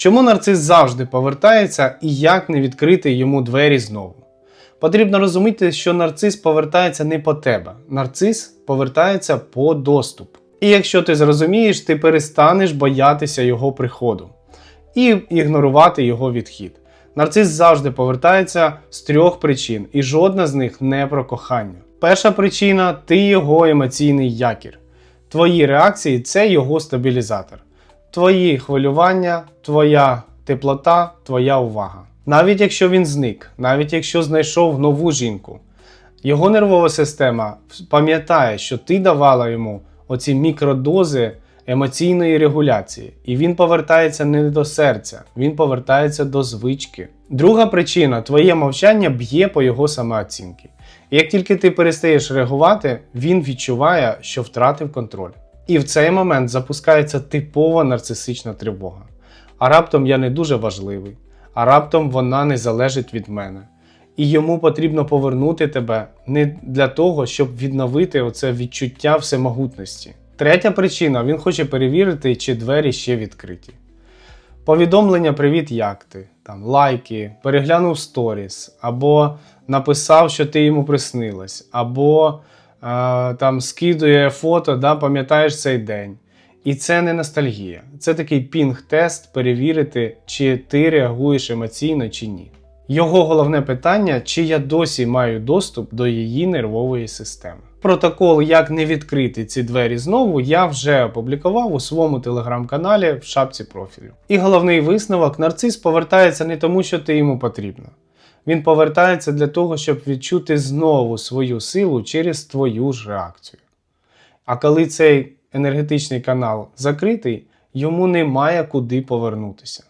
Чому нарцис завжди повертається і як не відкрити йому двері знову? Потрібно розуміти, що нарцис повертається не по тебе. Нарцис повертається по доступ. І якщо ти зрозумієш, ти перестанеш боятися його приходу і ігнорувати його відхід. Нарцис завжди повертається з трьох причин, і жодна з них не про кохання. Перша причина ти його емоційний якір. Твої реакції це його стабілізатор. Твої хвилювання, твоя теплота, твоя увага. Навіть якщо він зник, навіть якщо знайшов нову жінку, його нервова система пам'ятає, що ти давала йому оці мікродози емоційної регуляції, і він повертається не до серця, він повертається до звички. Друга причина твоє мовчання б'є по його самооцінки. Як тільки ти перестаєш реагувати, він відчуває, що втратив контроль. І в цей момент запускається типова нарцисична тривога. А раптом я не дуже важливий, а раптом вона не залежить від мене. І йому потрібно повернути тебе не для того, щоб відновити оце відчуття всемогутності. Третя причина він хоче перевірити, чи двері ще відкриті. Повідомлення Привіт, як ти? Там лайки, переглянув сторіс, або написав, що ти йому приснилась, або там скидує фото, да, пам'ятаєш цей день. І це не ностальгія. Це такий пінг-тест перевірити, чи ти реагуєш емоційно чи ні. Його головне питання, чи я досі маю доступ до її нервової системи. Протокол, як не відкрити ці двері знову, я вже опублікував у своєму телеграм-каналі в шапці профілю. І головний висновок: нарцис повертається не тому, що ти йому потрібно. Він повертається для того, щоб відчути знову свою силу через твою ж реакцію. А коли цей енергетичний канал закритий, йому немає куди повернутися.